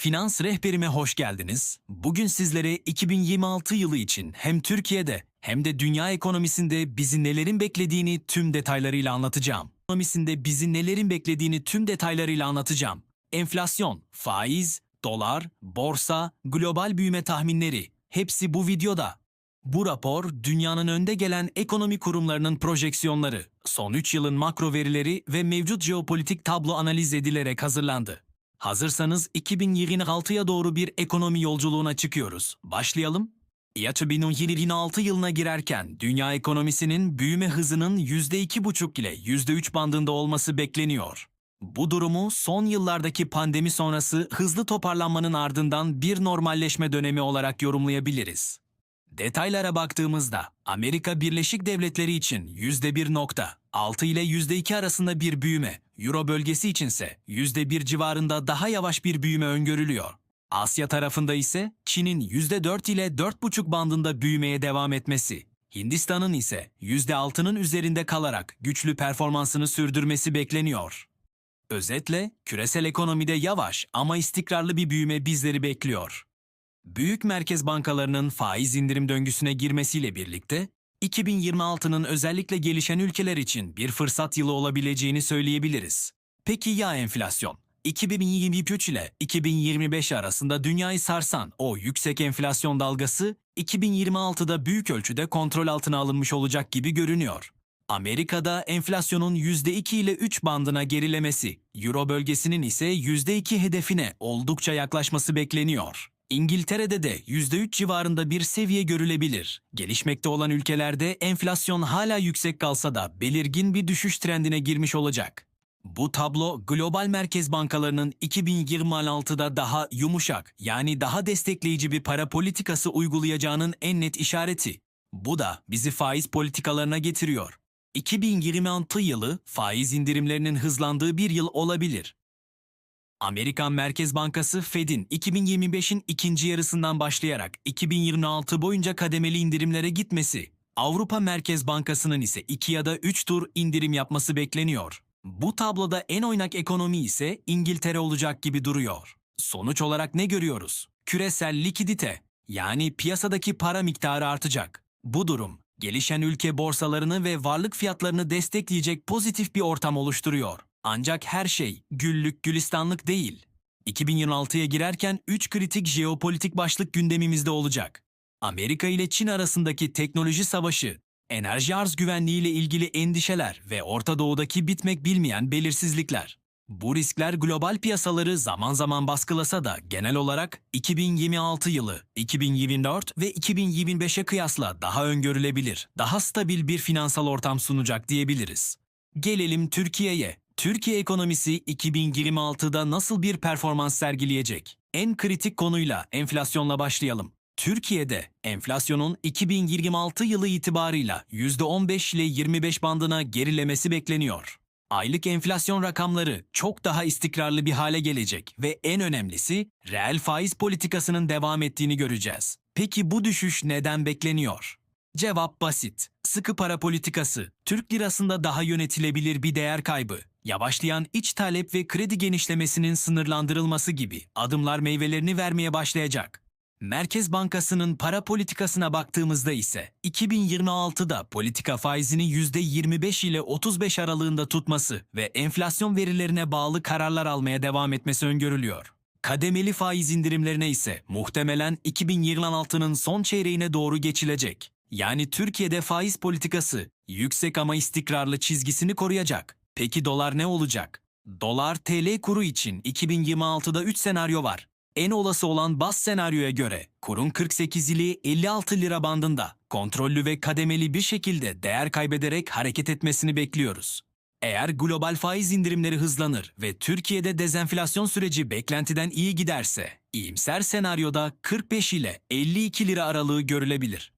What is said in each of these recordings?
Finans rehberime hoş geldiniz. Bugün sizlere 2026 yılı için hem Türkiye'de hem de dünya ekonomisinde bizi nelerin beklediğini tüm detaylarıyla anlatacağım. Ekonomisinde bizi nelerin beklediğini tüm detaylarıyla anlatacağım. Enflasyon, faiz, dolar, borsa, global büyüme tahminleri hepsi bu videoda. Bu rapor dünyanın önde gelen ekonomi kurumlarının projeksiyonları, son 3 yılın makro verileri ve mevcut jeopolitik tablo analiz edilerek hazırlandı. Hazırsanız 2026'ya doğru bir ekonomi yolculuğuna çıkıyoruz. Başlayalım. Ya 2026 yılına girerken dünya ekonomisinin büyüme hızının %2,5 ile %3 bandında olması bekleniyor. Bu durumu son yıllardaki pandemi sonrası hızlı toparlanmanın ardından bir normalleşme dönemi olarak yorumlayabiliriz. Detaylara baktığımızda Amerika Birleşik Devletleri için %1.6 ile %2 arasında bir büyüme, Euro bölgesi içinse %1 civarında daha yavaş bir büyüme öngörülüyor. Asya tarafında ise Çin'in %4 ile 4.5 bandında büyümeye devam etmesi, Hindistan'ın ise %6'nın üzerinde kalarak güçlü performansını sürdürmesi bekleniyor. Özetle küresel ekonomide yavaş ama istikrarlı bir büyüme bizleri bekliyor. Büyük merkez bankalarının faiz indirim döngüsüne girmesiyle birlikte 2026'nın özellikle gelişen ülkeler için bir fırsat yılı olabileceğini söyleyebiliriz. Peki ya enflasyon? 2023 ile 2025 arasında dünyayı sarsan o yüksek enflasyon dalgası 2026'da büyük ölçüde kontrol altına alınmış olacak gibi görünüyor. Amerika'da enflasyonun %2 ile 3 bandına gerilemesi, Euro bölgesinin ise %2 hedefine oldukça yaklaşması bekleniyor. İngiltere'de de %3 civarında bir seviye görülebilir. Gelişmekte olan ülkelerde enflasyon hala yüksek kalsa da belirgin bir düşüş trendine girmiş olacak. Bu tablo global merkez bankalarının 2026'da daha yumuşak yani daha destekleyici bir para politikası uygulayacağının en net işareti. Bu da bizi faiz politikalarına getiriyor. 2026 yılı faiz indirimlerinin hızlandığı bir yıl olabilir. Amerikan Merkez Bankası Fed'in 2025'in ikinci yarısından başlayarak 2026 boyunca kademeli indirimlere gitmesi, Avrupa Merkez Bankası'nın ise 2 ya da 3 tur indirim yapması bekleniyor. Bu tabloda en oynak ekonomi ise İngiltere olacak gibi duruyor. Sonuç olarak ne görüyoruz? Küresel likidite, yani piyasadaki para miktarı artacak. Bu durum, gelişen ülke borsalarını ve varlık fiyatlarını destekleyecek pozitif bir ortam oluşturuyor. Ancak her şey güllük gülistanlık değil. 2026'ya girerken 3 kritik jeopolitik başlık gündemimizde olacak. Amerika ile Çin arasındaki teknoloji savaşı, enerji arz güvenliği ile ilgili endişeler ve Orta Doğu'daki bitmek bilmeyen belirsizlikler. Bu riskler global piyasaları zaman zaman baskılasa da genel olarak 2026 yılı, 2024 ve 2025'e kıyasla daha öngörülebilir, daha stabil bir finansal ortam sunacak diyebiliriz. Gelelim Türkiye'ye. Türkiye ekonomisi 2026'da nasıl bir performans sergileyecek? En kritik konuyla enflasyonla başlayalım. Türkiye'de enflasyonun 2026 yılı itibarıyla %15 ile 25 bandına gerilemesi bekleniyor. Aylık enflasyon rakamları çok daha istikrarlı bir hale gelecek ve en önemlisi reel faiz politikasının devam ettiğini göreceğiz. Peki bu düşüş neden bekleniyor? Cevap basit. Sıkı para politikası, Türk lirasında daha yönetilebilir bir değer kaybı, yavaşlayan iç talep ve kredi genişlemesinin sınırlandırılması gibi adımlar meyvelerini vermeye başlayacak. Merkez Bankası'nın para politikasına baktığımızda ise 2026'da politika faizini %25 ile 35 aralığında tutması ve enflasyon verilerine bağlı kararlar almaya devam etmesi öngörülüyor. Kademeli faiz indirimlerine ise muhtemelen 2026'nın son çeyreğine doğru geçilecek. Yani Türkiye'de faiz politikası yüksek ama istikrarlı çizgisini koruyacak. Peki dolar ne olacak? Dolar TL kuru için 2026'da 3 senaryo var. En olası olan bas senaryoya göre kurun 48 ili 56 lira bandında kontrollü ve kademeli bir şekilde değer kaybederek hareket etmesini bekliyoruz. Eğer global faiz indirimleri hızlanır ve Türkiye'de dezenflasyon süreci beklentiden iyi giderse, iyimser senaryoda 45 ile 52 lira aralığı görülebilir.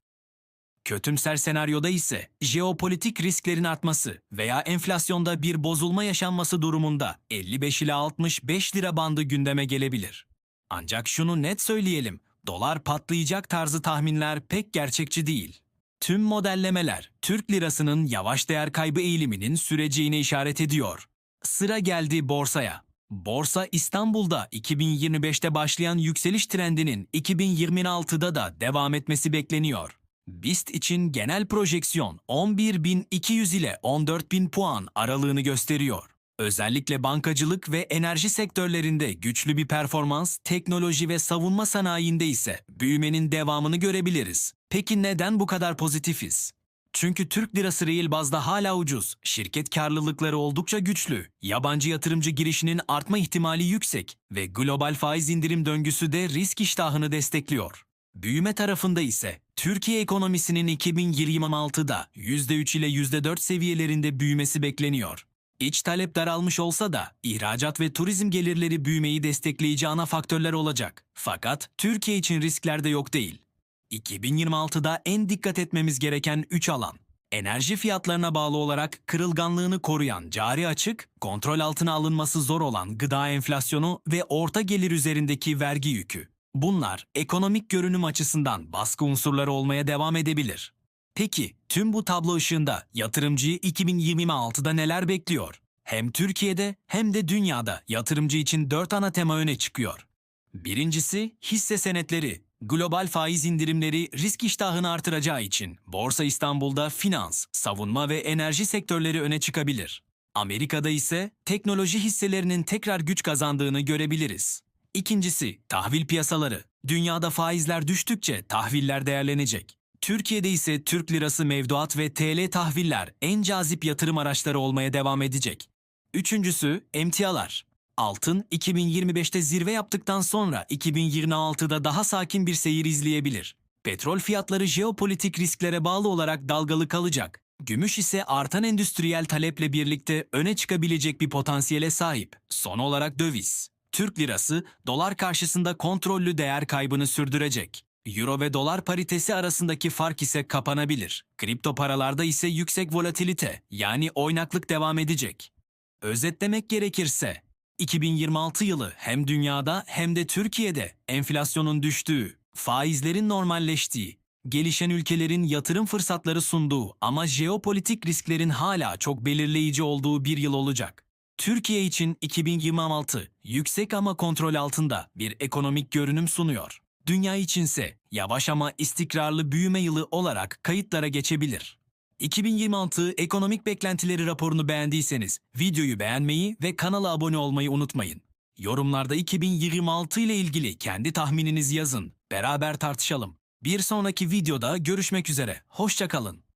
Kötümser senaryoda ise jeopolitik risklerin artması veya enflasyonda bir bozulma yaşanması durumunda 55 ila 65 lira bandı gündeme gelebilir. Ancak şunu net söyleyelim, dolar patlayacak tarzı tahminler pek gerçekçi değil. Tüm modellemeler Türk lirasının yavaş değer kaybı eğiliminin süreceğine işaret ediyor. Sıra geldi borsaya. Borsa İstanbul'da 2025'te başlayan yükseliş trendinin 2026'da da devam etmesi bekleniyor. BIST için genel projeksiyon 11.200 ile 14.000 puan aralığını gösteriyor. Özellikle bankacılık ve enerji sektörlerinde güçlü bir performans, teknoloji ve savunma sanayinde ise büyümenin devamını görebiliriz. Peki neden bu kadar pozitifiz? Çünkü Türk lirası reel bazda hala ucuz, şirket karlılıkları oldukça güçlü, yabancı yatırımcı girişinin artma ihtimali yüksek ve global faiz indirim döngüsü de risk iştahını destekliyor. Büyüme tarafında ise Türkiye ekonomisinin 2026'da %3 ile %4 seviyelerinde büyümesi bekleniyor. İç talep daralmış olsa da ihracat ve turizm gelirleri büyümeyi destekleyici ana faktörler olacak. Fakat Türkiye için riskler de yok değil. 2026'da en dikkat etmemiz gereken 3 alan. Enerji fiyatlarına bağlı olarak kırılganlığını koruyan cari açık, kontrol altına alınması zor olan gıda enflasyonu ve orta gelir üzerindeki vergi yükü. Bunlar ekonomik görünüm açısından baskı unsurları olmaya devam edebilir. Peki tüm bu tablo ışığında yatırımcıyı 2026'da neler bekliyor? Hem Türkiye'de hem de dünyada yatırımcı için 4 ana tema öne çıkıyor. Birincisi hisse senetleri. Global faiz indirimleri risk iştahını artıracağı için Borsa İstanbul'da finans, savunma ve enerji sektörleri öne çıkabilir. Amerika'da ise teknoloji hisselerinin tekrar güç kazandığını görebiliriz. İkincisi tahvil piyasaları. Dünyada faizler düştükçe tahviller değerlenecek. Türkiye'de ise Türk lirası mevduat ve TL tahviller en cazip yatırım araçları olmaya devam edecek. Üçüncüsü emtialar. Altın 2025'te zirve yaptıktan sonra 2026'da daha sakin bir seyir izleyebilir. Petrol fiyatları jeopolitik risklere bağlı olarak dalgalı kalacak. Gümüş ise artan endüstriyel taleple birlikte öne çıkabilecek bir potansiyele sahip. Son olarak döviz. Türk lirası dolar karşısında kontrollü değer kaybını sürdürecek. Euro ve dolar paritesi arasındaki fark ise kapanabilir. Kripto paralarda ise yüksek volatilite yani oynaklık devam edecek. Özetlemek gerekirse 2026 yılı hem dünyada hem de Türkiye'de enflasyonun düştüğü, faizlerin normalleştiği, gelişen ülkelerin yatırım fırsatları sunduğu ama jeopolitik risklerin hala çok belirleyici olduğu bir yıl olacak. Türkiye için 2026 yüksek ama kontrol altında bir ekonomik görünüm sunuyor. Dünya içinse yavaş ama istikrarlı büyüme yılı olarak kayıtlara geçebilir. 2026 ekonomik beklentileri raporunu beğendiyseniz videoyu beğenmeyi ve kanala abone olmayı unutmayın. Yorumlarda 2026 ile ilgili kendi tahmininizi yazın. Beraber tartışalım. Bir sonraki videoda görüşmek üzere. Hoşçakalın.